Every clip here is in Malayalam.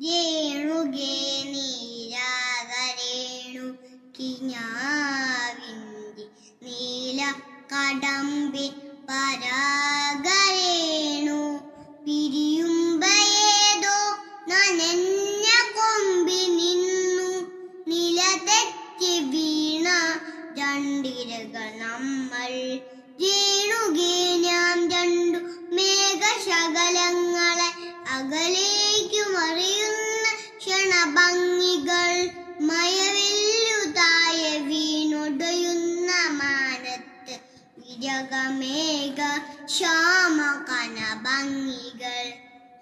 രേണുകേ നീരാകരേണു നീല കടമ്പി പരാഗരേണു പിരിയുമ്പയേതോ നനഞ്ഞ കൊമ്പി നിന്നു. നിലതെറ്റി വീണ രണ്ടിരകൾ നമ്മൾ. ജേണുകേ ഞാൻ രണ്ടു മേഘശകലങ്ങളെ അകലേക്കു മറിയുന്ന ക്ഷണഭംഗികൾ മയവെല്ലുതായ വീണൊടയുന്ന മാനത്ത് വിരകമേഘ ശ്യാമ കനഭംഗികൾ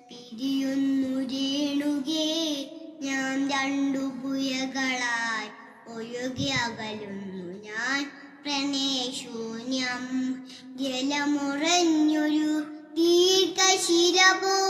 പിരിയുന്നു രേണുകേ ഞാൻ രണ്ടു പുയകളായി ഒഴുകി അകലുന്നു. ഞാൻ പ്രണയശൂന്യം ജലമുറഞ്ഞൊരു ദീർഘശിര വാ